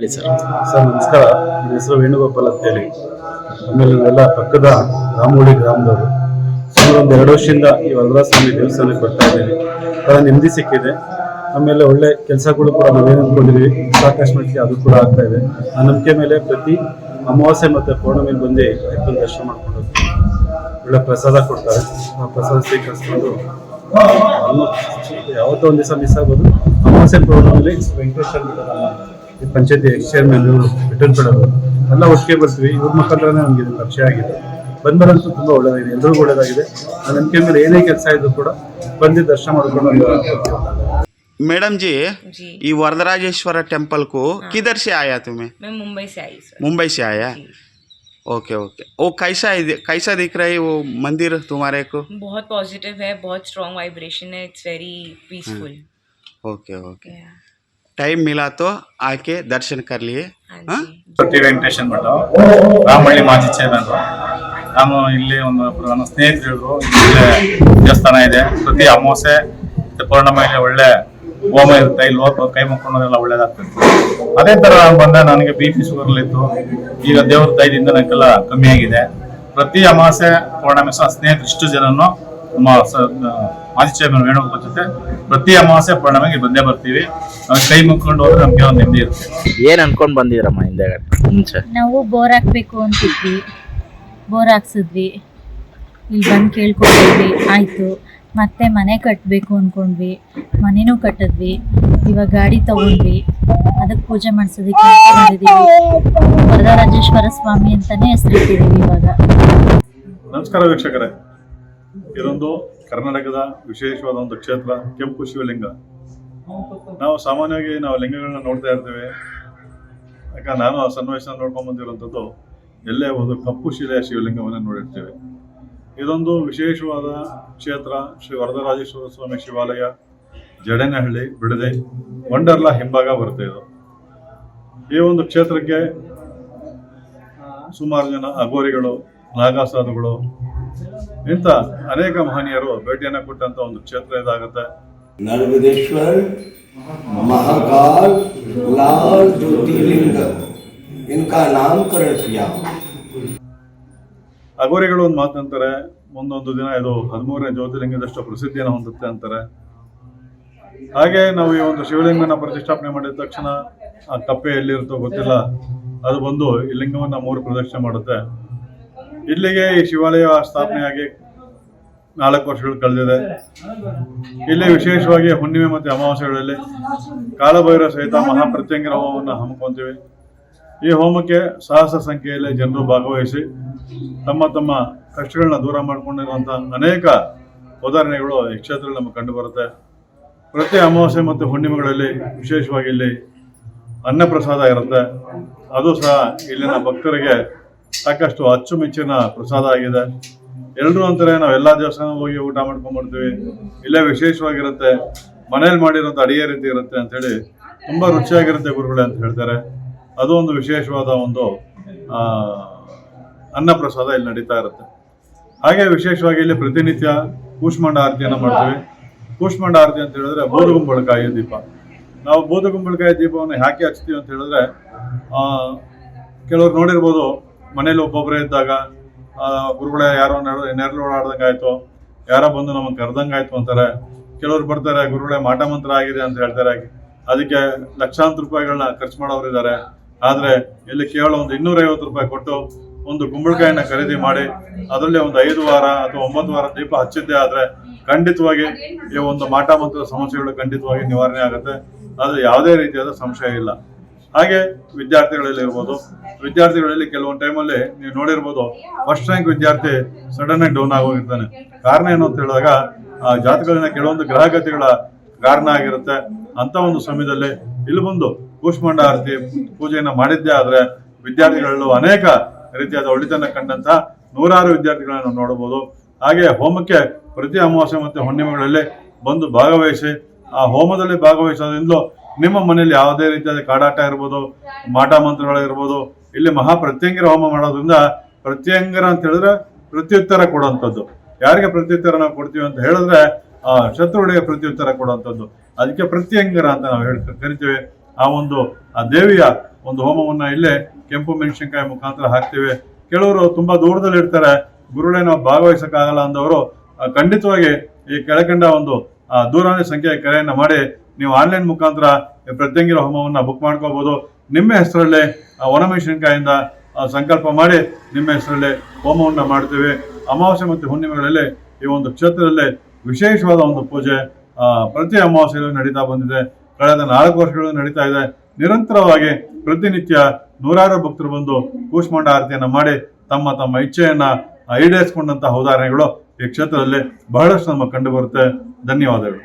ಹೇಳಿ sir. Sir, ನಮಸ್ಕಾರ. ನನ್ನ ಹೆಸರು ವೇಣುಗೋಪಾಲ್ ಅಂತೇಳಿ. ಆಮೇಲೆ ನಾವೆಲ್ಲ ಪಕ್ಕದ ರಾಮೋಳಿ ಗ್ರಾಮದವರು. ಸುಮಾರು ಒಂದು ಎರಡು ವರ್ಷದಿಂದ ಈ ವರದರಾಜ ಸ್ವಾಮಿ ದೇವಸ್ಥಾನಕ್ಕೆ ಬರ್ತಾ ಇದ್ದೀನಿ. ನೆಮ್ಮದಿ ಸಿಕ್ಕಿದೆ. ಆಮೇಲೆ ಒಳ್ಳೆ ಕೆಲಸಗಳು ಕೂಡ ನಾವೇನು ಅಂದ್ಕೊಂಡಿದ್ವಿ ಸಾಕಷ್ಟು ಮಟ್ಟಿಗೆ ಅದು ಕೂಡ ಆಗ್ತಾ ಇದೆ. ಆ ನಂಬಿಕೆ ಮೇಲೆ ಪ್ರತಿ ಅಮಾವಾಸ್ಯೆ ಮತ್ತು ಪೌರ್ಣಮಿ ಬಂದು ಅಯ್ಯಪ್ಪನ ದರ್ಶನ ಮಾಡ್ಕೊಂಡು. ಒಳ್ಳೆ ಪ್ರಸಾದ ಕೊಡ್ತಾರೆ. ಆ ಪ್ರಸಾದ ಸ್ವೀಕರಿಸ್ಕೊಂಡು ಯಾವತ್ತೋ ಒಂದು ದಿವಸ ಮಿಸ್ ಆಗ್ಬೋದು. ಅಮಾವಾಸ್ಯೆ ಪೌರ್ಣಮಿಲಿ ವೆಂಕಟೇಶ್ವರ ಬಿಡೋದಲ್ಲ ಈ ಪಂಚಾಯತಿ ಚೇರ್ಮನ್ ರಿಟರ್ನ್ ಕೊಡೋದು ಎಲ್ಲ ಒಟ್ಟಿಗೆ ಬರ್ತೀವಿ ಇವ್ರ ಮುಖಾಂತರನೇ ನಮ್ಗೆ ಇದು ಪರಿಚಯ ಆಗಿದೆ ಬಂದರಂತೂ ತುಂಬಾ ಒಳ್ಳೇದಾಗಿದೆ ಎಲ್ರಿಗೂ ಒಳ್ಳೇದಾಗಿದೆ ಆ ನಂಬಿಕೆ ಮೇಲೆ ಏನೇ ಕೆಲಸ ಇದ್ರು ಕೂಡ ಬಂದು ದರ್ಶನ ಮಾಡ್ಕೊಂಡು ಒಂದು मैडम जी जी ये वरदराजेश्वर टेम्पल को किधर से आया तुम्हें मैं मुंबई से आई सर मुंबई से आया जी। ओके ओके वो कैसा है कैसा दिख रहा है वो मंदिर तुम्हारे को बहुत पॉजिटिव है बहुत स्ट्रॉन्ग वाइब्रेशन है it's very peaceful okay okay time मिला तो आके दर्शन कर लिए हाँ हाँ? जी ಟಿ ವೆಂಕಟೇಶ್ ಅಂದ್ಬಿಟ್ಟು ರಾಮಹಳ್ಳಿ ಮಾಜಿ ಚೇರ್ಮನ್ ನಾನು ಇಲ್ಲಿ ಒಂದು ನನ್ನ ಸ್ನೇಹಿತರು ಇಲ್ಲೇ ದೇವಸ್ಥಾನ ಇದೆ ಪ್ರತಿ ಅಮಾವಾಸ್ಯೆ ಮತ್ತೆ ಪೌರ್ಣಮಿಯಲ್ಲಿ ಒಳ್ಳೆ ಹೋಮ ಇರುತ್ತೆ ಇಲ್ಲಿ ಹೋಗಿ ಕೈ ಮುಕ್ಕೊಳ್ಳೋದೆಲ್ಲ ಒಳ್ಳೇದಾಗ್ತದೆ ಅದೇ ತರ ನಾನು ಬಂದೆ ನನಗೆ ಬಿ ಪಿ ಶುಗರ್ ಇತ್ತು ಈಗ ದೇವ್ರ ದಯದಿಂದ ನನಗೆಲ್ಲ ಕಮ್ಮಿ ಆಗಿದೆ ಪ್ರತಿ ಅಮಾವಾಸ್ಯೆ ಪೌರ್ಣಮಿ ಸಹ ಸ್ನೇಹಿತರು ಇಷ್ಟು ಜನನು ನಮ್ಮ ಮಾಜಿ ಚೇರ್ಮನ್ ವೇಣುಗೋಪಾಲ್ ಜೊತೆ ಪ್ರತಿ ಅಮಾವಾಸ್ಯೆ ನಮಗೆ ಬಂದೇ ಬರ್ತೀವಿ. ನಾವು ಕೈ ಮುಕ್ಕೊಂಡು ಹೋದ್ರೆ ನಮ್ಗೆ ಒಂದು ನೆಮ್ಮದಿ ಇರುತ್ತೆ. ಏನ್ ಅನ್ಕೊಂಡ್ ಬಂದಿದ್ರಮ್ಮ ಹಿಂದೆ ಮುಂಚೆ. ನಾವು ಬೋರ್ ಹಾಕ್ಬೇಕು ಅಂತಿದ್ವಿ. ಬೋರ್ ಹಾಕ್ಸಿದ್ವಿ. ಇಲ್ಲಿ ಬಂದು ಕೇಳ್ಕೊಂಡಿದ್ವಿ ಆಯಿತು. ಮತ್ತೆ ಮನೆ ಕಟ್ಟಬೇಕು ಅಂದ್ಕೊಂಡ್ವಿ ಮನೆನೂ ಕಟ್ಟಿದ್ವಿ. ಇವಾಗ ಗಾಡಿ ತಗೊಂಡ್ವಿ. ಅದಕ್ಕೆ ಪೂಜೆ ಮಾಡಿಸೋದಕ್ಕೆ ಮಾಡಿದ್ದೀವಿ ವರದರಾಜೇಶ್ವರ ಸ್ವಾಮಿ ಅಂತಾನೆ ಹೆಸರಿಟ್ಟಿದ್ದೀವಿ ಇವಾಗ. ನಮಸ್ಕಾರ ವೀಕ್ಷಕರೇ. ಇದೊಂದು ಕರ್ನಾಟಕದ ವಿಶೇಷವಾದ ಒಂದು ಕ್ಷೇತ್ರ, ಕೆಂಪು ಶಿವಲಿಂಗ. ನಾವು ಸಾಮಾನ್ಯವಾಗಿ ನಾವು ಲಿಂಗಗಳನ್ನ ನೋಡ್ತಾ ಇರ್ತೇವೆ. ಯಾಕಂದ್ರೆ ನಾನು ಆ ಸನ್ನಿವೇಶ ನೋಡ್ಕೊಂಡ್ ಬಂದಿರುವಂಥದ್ದು, ಎಲ್ಲೇ ಒಂದು ಕಪ್ಪು ಶಿಲೆಯ ಶಿವಲಿಂಗವನ್ನು ನೋಡಿರ್ತೀವಿ. ಇದೊಂದು ವಿಶೇಷವಾದ ಕ್ಷೇತ್ರ, ಶ್ರೀ ವರದರಾಜೇಶ್ವರ ಸ್ವಾಮಿ ಶಿವಾಲಯ, ಜಡೇನಹಳ್ಳಿ ಬಿಡದೆ ವಂಡರ್ಲಾ ಹಿಂಭಾಗ ಬರುತ್ತೆ ಇದು. ಈ ಒಂದು ಕ್ಷೇತ್ರಕ್ಕೆ ಸುಮಾರು ಜನ ಅಗೋರಿಗಳು ನಾಗಾಸಾಧುಗಳು ಇಂಥ ಅನೇಕ ಮಹನೀಯರು ಭೇಟಿಯನ್ನು ಕೊಟ್ಟಂತ ಒಂದು ಕ್ಷೇತ್ರ ಇದಾಗುತ್ತೆ नर्मदेश्वर महाकाल लाल ज्योतिर्लिंग इनका नामकरण किया ಅಘೋರಿಗಳು ಒಂದು ಮಾತಂತಾರೆ ಮುಂದೊಂದು ದಿನ ಇದು ಹದಿಮೂರನೇ ಜ್ಯೋತಿರ್ಲಿಂಗದಷ್ಟು ಪ್ರಸಿದ್ಧಿಯನ್ನು ಹೊಂದುತ್ತೆ ಅಂತಾರೆ ಹಾಗೆ ನಾವು ಈ ಒಂದು ಶಿವಲಿಂಗನ ಪ್ರತಿಷ್ಠಾಪನೆ ಮಾಡಿದ ತಕ್ಷಣ ಆ ಕಪ್ಪೆ ಎಲ್ಲಿರುತ್ತೋ ಗೊತ್ತಿಲ್ಲ ಅದು ಬಂದು ಈ ಲಿಂಗವನ್ನ ಮೂರು ಪ್ರದಕ್ಷಿಣೆ ಮಾಡುತ್ತೆ ಇಲ್ಲಿಗೆ ಈ ಶಿವಾಲಯ ಸ್ಥಾಪನೆಯಾಗಿ ನಾಲ್ಕು ವರ್ಷಗಳು ಕಳೆದಿದೆ. ಇಲ್ಲಿ ವಿಶೇಷವಾಗಿ ಹುಣ್ಣಿಮೆ ಮತ್ತು ಅಮಾವಾಸ್ಯೆಗಳಲ್ಲಿ ಕಾಲಭೈರ ಸಹಿತ ಮಹಾಪ್ರತ್ಯಂಗರ ಹೋಮವನ್ನು ಹಮ್ಮಿಕೊಂತೀವಿ. ಈ ಹೋಮಕ್ಕೆ ಸಹಸ್ರ ಸಂಖ್ಯೆಯಲ್ಲಿ ಜನರು ಭಾಗವಹಿಸಿ ತಮ್ಮ ತಮ್ಮ ಕಷ್ಟಗಳನ್ನ ದೂರ ಮಾಡಿಕೊಂಡಿರುವಂಥ ಅನೇಕ ಉದಾಹರಣೆಗಳು ಈ ಕ್ಷೇತ್ರದಲ್ಲಿ ನಮಗೆ ಕಂಡು ಬರುತ್ತೆ ಪ್ರತಿ ಅಮಾವಾಸ್ಯೆ ಮತ್ತು ಹುಣ್ಣಿಮೆಗಳಲ್ಲಿ ವಿಶೇಷವಾಗಿ ಇಲ್ಲಿ ಅನ್ನಪ್ರಸಾದ ಇರುತ್ತೆ. ಅದು ಸಹ ಇಲ್ಲಿನ ಭಕ್ತರಿಗೆ ಸಾಕಷ್ಟು ಅಚ್ಚುಮೆಚ್ಚಿನ ಪ್ರಸಾದ ಆಗಿದೆ. ಎಲ್ಲರೂ ಅಂತಾರೆ ನಾವು ಎಲ್ಲ ದೇವಸ್ಥಾನ ಹೋಗಿ ಊಟ ಮಾಡ್ಕೊಂಡ್ಬಿಡ್ತೀವಿ ಇಲ್ಲೇ ವಿಶೇಷವಾಗಿರುತ್ತೆ. ಮನೇಲಿ ಮಾಡಿರೋಂಥ ಅಡಿಗೆ ರೀತಿ ಇರುತ್ತೆ ಅಂತೇಳಿ ತುಂಬ ರುಚಿಯಾಗಿರುತ್ತೆ ಗುರುಗಳೇ ಅಂತ ಹೇಳ್ತಾರೆ. ಅದು ಒಂದು ವಿಶೇಷವಾದ ಒಂದು ಅನ್ನ ಪ್ರಸಾದ ಇಲ್ಲಿ ನಡೀತಾ ಇರುತ್ತೆ. ಹಾಗೆ ವಿಶೇಷವಾಗಿ ಇಲ್ಲಿ ಪ್ರತಿನಿತ್ಯ ಕೂಷ್ಮಾಂಡ ಆರತಿಯನ್ನು ಮಾಡ್ತೀವಿ. ಕೂಷ್ಮಾಂಡ ಆರತಿ ಅಂತ ಹೇಳಿದ್ರೆ ಬೋಧಗುಂಬಳಕಾಯಿ ದೀಪ. ನಾವು ಬೋಧಗುಂಬಳಕಾಯಿ ದೀಪವನ್ನು ಯಾಕೆ ಹಚ್ತೀವಿ ಅಂತ ಹೇಳಿದ್ರೆ ಕೆಲವ್ರು ನೋಡಿರ್ಬೋದು ಮನೇಲಿ ಒಬ್ಬೊಬ್ಬರೇ ಇದ್ದಾಗ ಗುರುಗಳ ಯಾರೋ ನೆರಳು ಓಡಾಡ್ದಂಗೆ ಆಯ್ತು, ಯಾರೋ ಬಂದು ನಮಗೆ ಕರೆದಂಗೆ ಆಯ್ತು ಅಂತಾರೆ. ಕೆಲವರು ಬರ್ತಾರೆ, ಗುರುಗಳೇ ಮಾಟ ಮಂತ್ರ ಆಗಿದೆ ಅಂತ ಹೇಳ್ತಾರೆ. ಅದಕ್ಕೆ ಲಕ್ಷಾಂತರ ರೂಪಾಯಿಗಳನ್ನ ಖರ್ಚು ಮಾಡೋರು ಇದ್ದಾರೆ. ಆದರೆ ಇಲ್ಲಿ ಕೇವಲ ಒಂದು ಇನ್ನೂರೈವತ್ತು ರೂಪಾಯಿ ಕೊಟ್ಟು ಒಂದು ಗುಂಬಳಕಾಯಿನ ಖರೀದಿ ಮಾಡಿ, ಅದರಲ್ಲಿ ಒಂದು ಐದು ವಾರ ಅಥವಾ ಒಂಬತ್ತು ವಾರ ದೀಪ ಹಚ್ಚಿದ್ದೆ ಆದರೆ ಖಂಡಿತವಾಗಿ ಈ ಒಂದು ಮಾಟ ಮಂತ್ರ ಸಮಸ್ಯೆಗಳು ಖಂಡಿತವಾಗಿ ನಿವಾರಣೆ ಆಗುತ್ತೆ. ಅದು ಯಾವುದೇ ರೀತಿಯಾದ ಸಂಶಯ ಇಲ್ಲ. ಹಾಗೆ ವಿದ್ಯಾರ್ಥಿಗಳಲ್ಲಿ ಇರ್ಬೋದು. ವಿದ್ಯಾರ್ಥಿಗಳಲ್ಲಿ ಕೆಲವೊಂದು ಟೈಮಲ್ಲಿ ನೀವು ನೋಡಿರ್ಬೋದು ಫಸ್ಟ್ ರ್ಯಾಂಕ್ ವಿದ್ಯಾರ್ಥಿ ಸಡನ್ ಆಗಿ ಡೌನ್ ಆಗೋಗಿರ್ತಾನೆ. ಕಾರಣ ಏನು ಅಂತ ಹೇಳಿದಾಗ, ಆ ಜಾತಕಗಳಿಂದ ಕೆಲವೊಂದು ಗ್ರಹಗತಿಗಳ ಕಾರಣ ಆಗಿರುತ್ತೆ. ಅಂತ ಒಂದು ಸಮಯದಲ್ಲಿ ಇಲ್ಲಿ ಬಂದು ಕೂಷ್ಮಾಂಡ ಆರತಿ ಪೂಜೆಯನ್ನು ಮಾಡಿದ್ದೇ ಆದ್ರೆ ವಿದ್ಯಾರ್ಥಿಗಳಲ್ಲೂ ಅನೇಕ ರೀತಿಯಾದ ಒಳಿತನ್ನ ಕಂಡಂತ ನೂರಾರು ವಿದ್ಯಾರ್ಥಿಗಳನ್ನು ನೋಡಬಹುದು. ಹಾಗೆ ಹೋಮಕ್ಕೆ ಪ್ರತಿ ಅಮಾವಾಸ್ಯೆ ಮತ್ತು ಹುಣ್ಣಿಮೆಗಳಲ್ಲಿ ಬಂದು ಭಾಗವಹಿಸಿ, ಆ ಹೋಮದಲ್ಲಿ ಭಾಗವಹಿಸೋದ್ರಿಂದಲೂ ನಿಮ್ಮ ಮನೆಯಲ್ಲಿ ಯಾವುದೇ ರೀತಿಯಾದ ಕಾಡಾಟ ಇರ್ಬೋದು, ಮಾಟ ಮಂತ್ರಗಳಿರ್ಬೋದು ಇಲ್ಲಿ ಮಹಾ ಪ್ರತ್ಯಂಗಿರ ಹೋಮ ಮಾಡೋದ್ರಿಂದ ಪ್ರತ್ಯಂಗರ ಅಂತ ಹೇಳಿದ್ರೆ ಪ್ರತ್ಯುತ್ತರ ಕೊಡುವಂಥದ್ದು. ಯಾರಿಗೆ ಪ್ರತ್ಯುತ್ತರ ನಾವು ಕೊಡ್ತೀವಿ ಅಂತ ಹೇಳಿದ್ರೆ ಆ ಶತ್ರುಗಳಿಗೆ ಪ್ರತ್ಯುತ್ತರ ಕೊಡುವಂಥದ್ದು. ಅದಕ್ಕೆ ಪ್ರತ್ಯಂಗರ ಅಂತ ನಾವು ಹೇಳಿ, ಕರಿತೀವಿ. ಆ ಒಂದು, ಆ ದೇವಿಯ ಒಂದು ಹೋಮವನ್ನು ಇಲ್ಲೇ ಕೆಂಪು ಮೆಣಸಿನಕಾಯಿ ಮುಖಾಂತರ ಹಾಕ್ತೀವಿ. ಕೆಲವರು ತುಂಬಾ ದೂರದಲ್ಲಿ ಇರ್ತಾರೆ. ಗುರುಗಳೇ ನಾವು ಭಾಗವಹಿಸೋಕ್ಕಾಗಲ್ಲ ಅಂದವರು ಖಂಡಿತವಾಗಿ ಈ ಕೆಳಕಂಡ ಒಂದು ದೂರವಾಣಿ ಸಂಖ್ಯೆಯ ಕರೆಯನ್ನು ಮಾಡಿ ನೀವು ಆನ್ಲೈನ್ ಮುಖಾಂತರ ಪ್ರತ್ಯಂಗಿರ ಹೋಮವನ್ನು ಬುಕ್ ಮಾಡ್ಕೋಬಹುದು ನಿಮ್ಮ ಹೆಸರಲ್ಲೇ ಒಣಮೆಣಸಿನಕಾಯಿಂದ ಸಂಕಲ್ಪ ಮಾಡಿ ನಿಮ್ಮ ಹೆಸರಲ್ಲೇ ಹೋಮವನ್ನು ಮಾಡ್ತೇವೆ. ಅಮಾವಾಸ್ಯೆ ಮತ್ತು ಹುಣ್ಣಿಮೆಗಳಲ್ಲಿ ಈ ಒಂದು ಕ್ಷೇತ್ರದಲ್ಲಿ ವಿಶೇಷವಾದ ಒಂದು ಪೂಜೆ ಪ್ರತಿ ಅಮಾವಾಸ್ಯೆಯಲ್ಲೂ ನಡೀತಾ ಬಂದಿದೆ. ಕಳೆದ ನಾಲ್ಕು ವರ್ಷಗಳು ನಡೀತಾ ಇದೆ. ನಿರಂತರವಾಗಿ ಪ್ರತಿನಿತ್ಯ ನೂರಾರು ಭಕ್ತರು ಬಂದು ಕೂಷ್ಮಾಂಡ ಆರತಿಯನ್ನು ಮಾಡಿ ತಮ್ಮ ತಮ್ಮ ಇಚ್ಛೆಯನ್ನು ಈಡೇರಿಸಿಕೊಂಡಂತಹ ಉದಾಹರಣೆಗಳು ಈ ಕ್ಷೇತ್ರದಲ್ಲಿ ಬಹಳಷ್ಟು ನಮಗೆ ಕಂಡುಬರುತ್ತೆ ಧನ್ಯವಾದಗಳು.